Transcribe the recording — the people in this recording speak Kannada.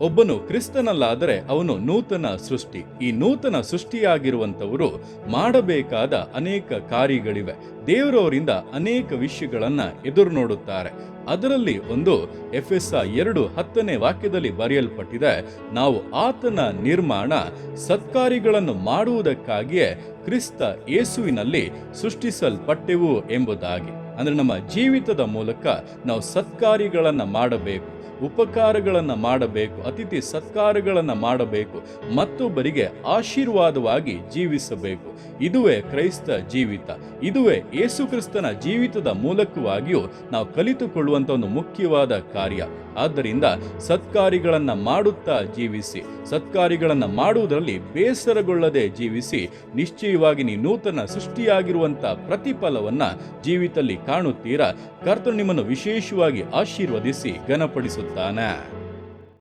ಒಬ್ಬನು ಕ್ರಿಸ್ತನಲ್ಲಾದರೆ ಅವನು ನೂತನ ಸೃಷ್ಟಿ. ಈ ನೂತನ ಸೃಷ್ಟಿಯಾಗಿರುವಂತವರು ಮಾಡಬೇಕಾದ ಅನೇಕ ಕಾರ್ಯಗಳಿವೆ. ದೇವರವರಿಂದ ಅನೇಕ ವಿಷಯಗಳನ್ನು ಎದುರು ನೋಡುತ್ತಾರೆ ಅದರಲ್ಲಿ ಒಂದು ಎಫ್ ಎಸ್ ಎರಡು ಹತ್ತನೇ ವಾಕ್ಯದಲ್ಲಿ ಬರೆಯಲ್ಪಟ್ಟಿದೆ, ನಾವು ಆತನ ನಿರ್ಮಾಣ ಸತ್ಕಾರಿಗಳನ್ನು ಮಾಡುವುದಕ್ಕಾಗಿಯೇ ಕ್ರಿಸ್ತ ಯೇಸುವಿನಲ್ಲಿ ಸೃಷ್ಟಿಸಲ್ಪಟ್ಟೆವು ಎಂಬುದಾಗಿ. ಅಂದ್ರೆ ನಮ್ಮ ಜೀವಿತದ ಮೂಲಕ ನಾವು ಸತ್ಕಾರಿಗಳನ್ನು ಮಾಡಬೇಕು. ಉಪಕಾರಗಳನ್ನು ಮಾಡಬೇಕು, ಅತಿಥಿ ಸತ್ಕಾರಗಳನ್ನು ಮಾಡಬೇಕು, ಮತ್ತೊಬ್ಬರಿಗೆ ಆಶೀರ್ವಾದವಾಗಿ ಜೀವಿಸಬೇಕು. ಇದುವೇ ಕ್ರೈಸ್ತ ಜೀವಿತ. ಇದುವೇ ಯೇಸುಕ್ರಿಸ್ತನ ಜೀವಿತದ ಮೂಲಕವಾಗಿಯೂ ನಾವು ಕಲಿತುಕೊಳ್ಳುವಂಥ ಒಂದು ಮುಖ್ಯವಾದ ಕಾರ್ಯ. ಆದ್ದರಿಂದ ಸತ್ಕಾರಿಗಳನ್ನು ಮಾಡುತ್ತಾ ಜೀವಿಸಿ, ಸತ್ಕಾರಿಗಳನ್ನು ಮಾಡುವುದರಲ್ಲಿ ಬೇಸರಗೊಳ್ಳದೆ ಜೀವಿಸಿ, ನಿಶ್ಚಯವಾಗಿ ನೀ ನೂತನ ಸೃಷ್ಟಿಯಾಗಿರುವಂಥ ಪ್ರತಿಫಲವನ್ನ ಜೀವಿತದಲ್ಲಿ ಕಾಣುತ್ತೀರಾ? ಕರ್ತನು ನಿಮ್ಮನ್ನು ವಿಶೇಷವಾಗಿ ಆಶೀರ್ವದಿಸಿ ಘನಪಡಿಸುತ್ತಾನೆ